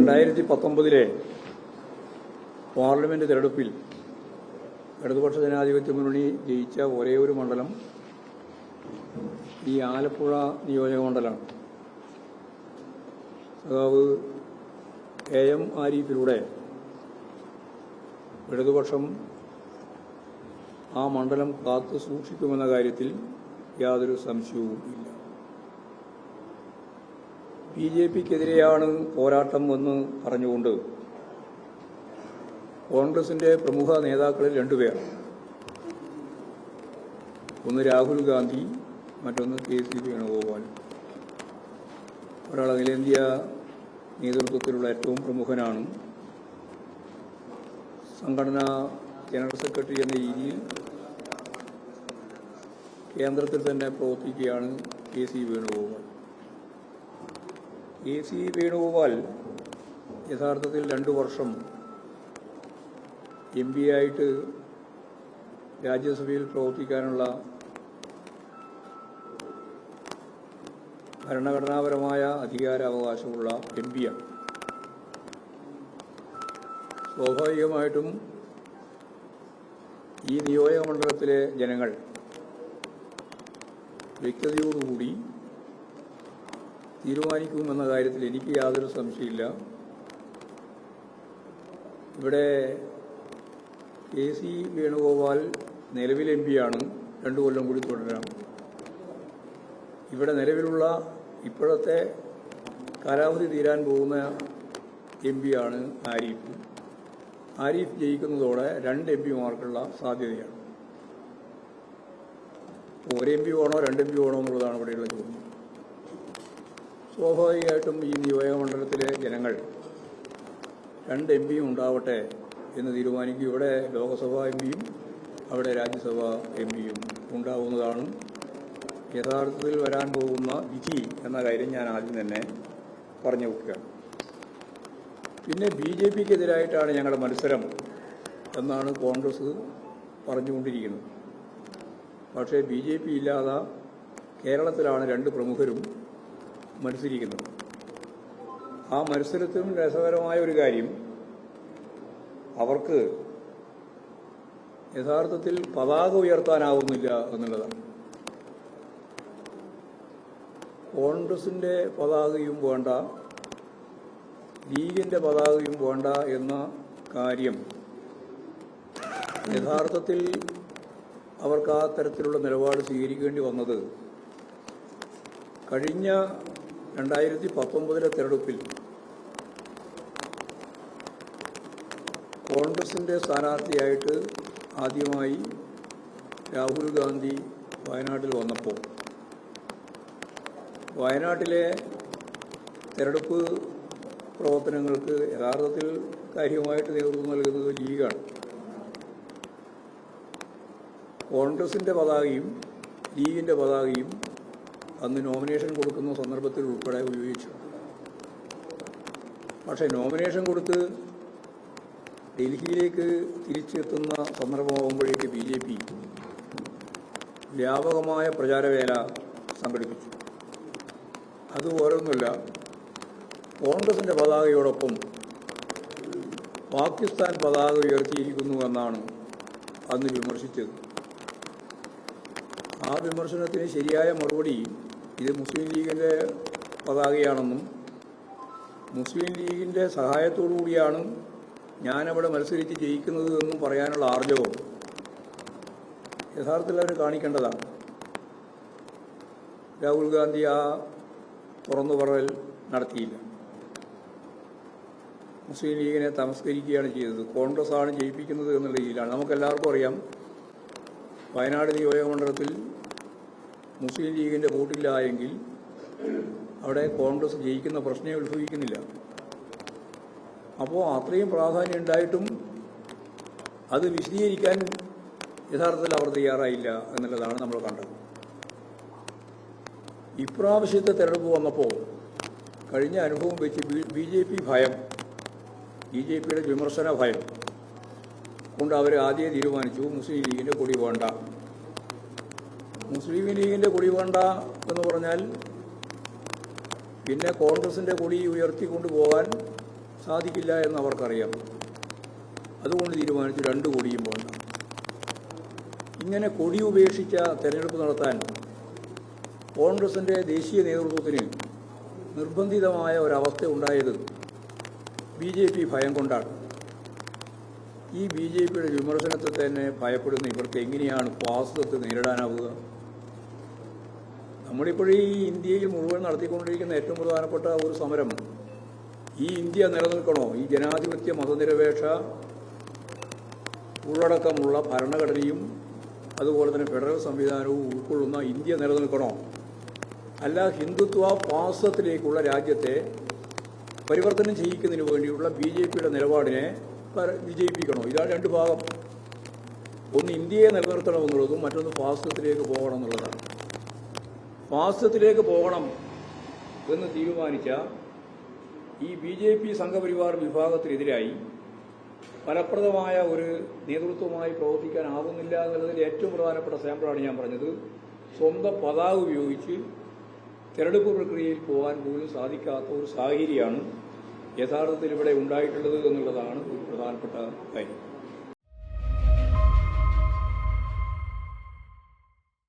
രണ്ടായിരത്തി പത്തൊമ്പതിലെ പാർലമെന്റ് തെരഞ്ഞെടുപ്പിൽ ഇടതുപക്ഷ ജനാധിപത്യ മുന്നണി ജയിച്ച ഒരേ ഒരു മണ്ഡലം ഈ ആലപ്പുഴ നിയോജക മണ്ഡലമാണ്. സഖാവ് എ എം ആരിഫിലൂടെ ഇടതുപക്ഷം ആ മണ്ഡലം കാത്തു സൂക്ഷിക്കുമെന്ന കാര്യത്തിൽ യാതൊരു സംശയവും ഇല്ല ബി ജെ പിക്കെതിരെയാണ് പോരാട്ടം എന്ന് പറഞ്ഞുകൊണ്ട് കോൺഗ്രസിന്റെ പ്രമുഖ നേതാക്കളിൽ രണ്ടുപേർ. ഒന്ന് രാഹുൽ ഗാന്ധി മറ്റൊന്ന് കെ സി വേണുഗോപാൽ. ഒരാൾ അഖിലേന്ത്യാ നേതൃത്വത്തിലുള്ള ഏറ്റവും പ്രമുഖനാണ്. സംഘടനാ ജനറൽ സെക്രട്ടറി എന്ന രീതിയിൽ കേന്ദ്രത്തിൽ തന്നെ പ്രവർത്തിക്കുകയാണ് K C Venugopal. K C Venugopal യഥാർത്ഥത്തിൽ രണ്ടു വർഷം എം പി ആയിട്ട് രാജ്യസഭയിൽ പ്രവർത്തിക്കാനുള്ള ഭരണഘടനാപരമായ അധികാരാവകാശമുള്ള എം പിയാണ് സ്വാഭാവികമായിട്ടും ഈ നിയോജക മണ്ഡലത്തിലെ ജനങ്ങൾ വ്യക്തതയോടുകൂടി തീരുമാനിക്കുമെന്ന കാര്യത്തിൽ എനിക്ക് യാതൊരു സംശയമില്ല. ഇവിടെ കെ സി വേണുഗോപാൽ നിലവിൽ എം പിയാണ് രണ്ടു കൊല്ലം കൂടി തുടരാം ഇവിടെ നിലവിലുള്ള ഇപ്പോഴത്തെ കാലാവധി തീരാൻ പോകുന്ന എം പിയാണ് ആരിഫ്. ആരിഫ് ജയിക്കുന്നതോടെ രണ്ട് എം പിമാർക്കുള്ള സാധ്യതയാണ്. ഒരു എം പി വേണോ രണ്ട് എം പി വേണോ എന്നുള്ളതാണ് ഇവിടെയുള്ള ചോദ്യം. സ്വാഭാവികമായിട്ടും ഈ നിയോജകമണ്ഡലത്തിലെ ജനങ്ങൾ രണ്ട് എം പിയും ഉണ്ടാവട്ടെ എന്ന് തീരുമാനിക്കും. ഇവിടെ ലോക്സഭാ എം പിയും അവിടെ രാജ്യസഭാ എം പിയും ഉണ്ടാവുന്നതാണ്. യഥാർത്ഥത്തിൽ വരാൻ പോകുന്ന വിധി എന്ന കാര്യം ഞാൻ ആദ്യം തന്നെ പറഞ്ഞു വെക്കുകയാണ്. പിന്നെ ബി ജെ പിക്കെതിരായിട്ടാണ് ഞങ്ങളുടെ മത്സരം എന്നാണ് കോൺഗ്രസ് പറഞ്ഞുകൊണ്ടിരിക്കുന്നത്. പക്ഷേ ബി ജെ പി ഇല്ലാതെ കേരളത്തിലാണ് രണ്ട് പ്രമുഖരും മത്സരിക്കുന്നത് ആ മത്സരത്തിലും രസകരമായ ഒരു കാര്യം അവർക്ക് യഥാർത്ഥത്തിൽ പതാക ഉയർത്താനാവുന്നില്ല എന്നുള്ളതാണ്. കോൺഗ്രസിന്റെ പതാകയും വേണ്ട ലീഗിന്റെ പതാകയും വേണ്ട എന്ന കാര്യം യഥാർത്ഥത്തിൽ അവർക്ക് ആ തരത്തിലുള്ള നിലപാട് സ്വീകരിക്കേണ്ടി വന്നത് കഴിഞ്ഞ രണ്ടായിരത്തി പത്തൊമ്പതിലെ തെരഞ്ഞെടുപ്പിൽ കോൺഗ്രസിന്റെ സ്ഥാനാർത്ഥിയായിട്ട് ആദ്യമായി രാഹുൽ ഗാന്ധി വയനാട്ടിൽ വന്നപ്പോൾ. വയനാട്ടിലെ തെരഞ്ഞെടുപ്പ് പ്രവർത്തനങ്ങൾക്ക് യഥാർത്ഥത്തിൽ കാര്യമായിട്ട് നേതൃത്വം നൽകുന്നത് ലീഗാണ്. കോൺഗ്രസിന്റെ പതാകയും ലീഗിന്റെ പതാകയും അന്ന് നോമിനേഷൻ കൊടുക്കുന്ന സന്ദർഭത്തിൽ ഉൾപ്പെടെ ഉപയോഗിച്ചു. പക്ഷേ നോമിനേഷൻ കൊടുത്ത് ഡൽഹിയിലേക്ക് തിരിച്ചെത്തുന്ന സന്ദർഭമാകുമ്പോഴേക്ക് ബി ജെ പി വ്യാപകമായ പ്രചാരവേല സംഘടിപ്പിച്ചു. അത് ഓരോന്നുമില്ല കോൺഗ്രസിന്റെ പതാകയോടൊപ്പം പാകിസ്ഥാൻ പതാക ഉയർത്തിയിരിക്കുന്നു എന്നാണ് അന്ന് വിമർശിച്ചത്. ആ വിമർശനത്തിന് ശരിയായ മറുപടി ഇത് മുസ്ലിം ലീഗിന്റെ പതാകയാണെന്നും മുസ്ലിം ലീഗിന്റെ സഹായത്തോടു കൂടിയാണ് ഞാനവിടെ മത്സരിച്ച് ജയിക്കുന്നത് എന്നും പറയാനുള്ള ആർജവം. യഥാർത്ഥത്തിൽ അവർ കാണിക്കേണ്ടതാണ്. രാഹുൽ ഗാന്ധി ആ തുറന്നു പറയൽ നടത്തിയില്ല. മുസ്ലിം ലീഗിനെ തമസ്കരിക്കുകയാണ് ചെയ്തത്. കോൺഗ്രസ് ആണ് ജയിപ്പിക്കുന്നത് എന്നുള്ള രീതിയിലാണ്. നമുക്കെല്ലാവർക്കും അറിയാം വയനാട് നിയോജകമണ്ഡലത്തിൽ മുസ്ലിം ലീഗിന്റെ വോട്ടില്ല അവിടെ കോൺഗ്രസ് ജയിക്കുന്ന പ്രശ്നമേ ഉത്ഭവിക്കുന്നില്ല. അപ്പോൾ അത്രയും പ്രാധാന്യം ഉണ്ടായിട്ടും അത് വിശദീകരിക്കാൻ യഥാർത്ഥത്തിൽ അവർ തയ്യാറായില്ല എന്നുള്ളതാണ് നമ്മൾ കണ്ടത്. ഇപ്രാവശ്യത്തെ തെരഞ്ഞെടുപ്പ് വന്നപ്പോൾ കഴിഞ്ഞ അനുഭവം വെച്ച് ബി ജെ പി ഭയം ബി ജെ പിയുടെ വിമർശന ഭയം കൊണ്ട് അവർ ആദ്യം തീരുമാനിച്ചു മുസ്ലിം ലീഗിന്റെ കൊടി വേണ്ട. മുസ്ലിം ലീഗിന്റെ കൊടി വേണ്ട എന്ന് പറഞ്ഞാൽ പിന്നെ കോൺഗ്രസിന്റെ കൊടി ഉയർത്തിക്കൊണ്ടു പോകാൻ സാധിക്കില്ല എന്ന് അവർക്കറിയാം. അതുകൊണ്ട് തീരുമാനിച്ചു രണ്ട് കൊടിയും വേണ്ട. ഇങ്ങനെ കൊടി ഉപേക്ഷിച്ച തെരഞ്ഞെടുപ്പ് നടത്താൻ കോൺഗ്രസിന്റെ ദേശീയ നേതൃത്വത്തിന് നിർബന്ധിതമായ ഒരവസ്ഥ ഉണ്ടായത് ബി ജെ പി ഭയം കൊണ്ടാണ്. ഈ ബി ജെ പിയുടെ വിമർശനത്തെ തന്നെ ഭയപ്പെടുന്ന ഇവർക്ക് എങ്ങനെയാണ് ഫാസിസത്തെ നേരിടാനാവുക? നമ്മളിപ്പോഴീ ഇന്ത്യയിൽ മുഴുവൻ നടത്തിക്കൊണ്ടിരിക്കുന്ന ഏറ്റവും പ്രധാനപ്പെട്ട ഒരു സമരം ഈ ഇന്ത്യ നിലനിൽക്കണോ? ഈ ജനാധിപത്യ മതനിരപേക്ഷ ഉള്ളടക്കമുള്ള ഭരണഘടനയും അതുപോലെ തന്നെ ഫെഡറൽ സംവിധാനവും ഉൾക്കൊള്ളുന്ന ഇന്ത്യ നിലനിൽക്കണോ? അല്ല ഹിന്ദുത്വ പാസത്തിലേക്കുള്ള രാജ്യത്തെ പരിവർത്തനം ചെയ്യിക്കുന്നതിന് വേണ്ടിയുള്ള ബി ജെ പിയുടെ നിലപാടിനെ വിജയിപ്പിക്കണോ? ഇതാണ് രണ്ട് ഭാഗം. ഒന്ന് ഇന്ത്യയെ നിലനിർത്തണമെന്നുള്ളതും മറ്റൊന്ന് പാസത്തിലേക്ക് പോകണം ഫാസിസത്തിലേക്ക് പോകണം എന്ന് തീരുമാനിച്ച ഈ ബി ജെ പി സംഘപരിവാർ വിഭാഗത്തിനെതിരായി ഫലപ്രദമായ ഒരു നേതൃത്വമായി പ്രവർത്തിക്കാനാവുന്നില്ല എന്നുള്ളതിൽ ഏറ്റവും പ്രധാനപ്പെട്ട സാമ്പിളാണ് ഞാൻ പറഞ്ഞത്. സ്വന്തം പതാക ഉപയോഗിച്ച് തെരഞ്ഞെടുപ്പ് പ്രക്രിയയിൽ പോകാൻ പോലും സാധിക്കാത്ത ഒരു സാഹചര്യമാണ് യഥാർത്ഥത്തിൽ ഇവിടെ ഉണ്ടായിട്ടുള്ളത് എന്നുള്ളതാണ് ഒരു പ്രധാനപ്പെട്ട കാര്യം.